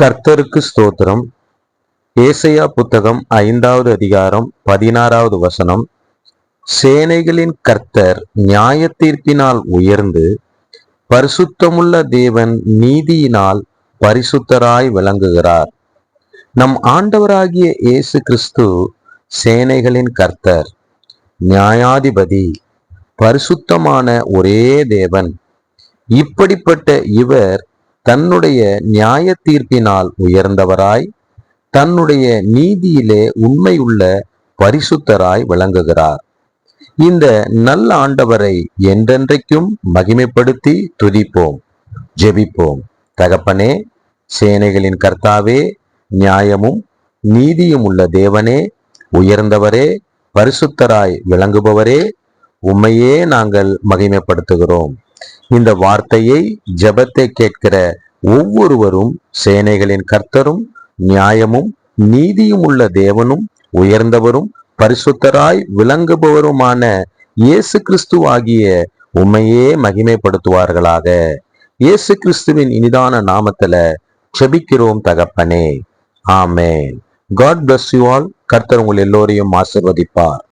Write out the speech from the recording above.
கர்த்தருக்கு ஸ்தோத்திரம். ஏசையா புத்தகம் ஐந்தாவது அதிகாரம் பதினாறாவது வசனம். சேனைகளின் கர்த்தர் நியாய தீர்ப்பினால் உயர்ந்து பரிசுத்தமுள்ள தேவன் நீதியினால் பரிசுத்தராய் விளங்குகிறார். நம் ஆண்டவராகிய இயேசு கிறிஸ்து சேனைகளின் கர்த்தர் நியாயாதிபதி பரிசுத்தமான ஒரே தேவன். இப்படிப்பட்ட இவர் தன்னுடைய நியாய தீர்ப்பினால் உயர்ந்தவராய் தன்னுடைய நீதியிலே உண்மையுள்ள பரிசுத்தராய் விளங்குகிறார். இந்த நல்ல ஆண்டவரை என்றென்றைக்கும் மகிமைப்படுத்தி துதிப்போம் ஜெபிப்போம். தகப்பனே சேனைகளின் கர்த்தாவே நியாயமும் நீதியும் உள்ள தேவனே உயர்ந்தவரே பரிசுத்தராய் விளங்குபவரே உம்மையே நாங்கள் மகிமைப்படுத்துகிறோம். இந்த வார்த்தையை ஜெபத்தை கேட்கிற ஒவ்வொருவரும் சேனைகளின் கர்த்தரும் நியாயமும் நீதியும் உள்ள தேவனும் உயர்ந்தவரும் பரிசுத்தராய் விளங்குபவருமான இயேசு கிறிஸ்துவாகிய உண்மையே மகிமைப்படுத்துவார்களாக. இயேசு கிறிஸ்துவின் இனிதான நாமத்துல செபிக்கிறோம் தகப்பனே. ஆமே காட் பிளஸ் யூ ஆல் கர்த்தர் உங்கள் எல்லோரையும் ஆசிர்வதிப்பார்.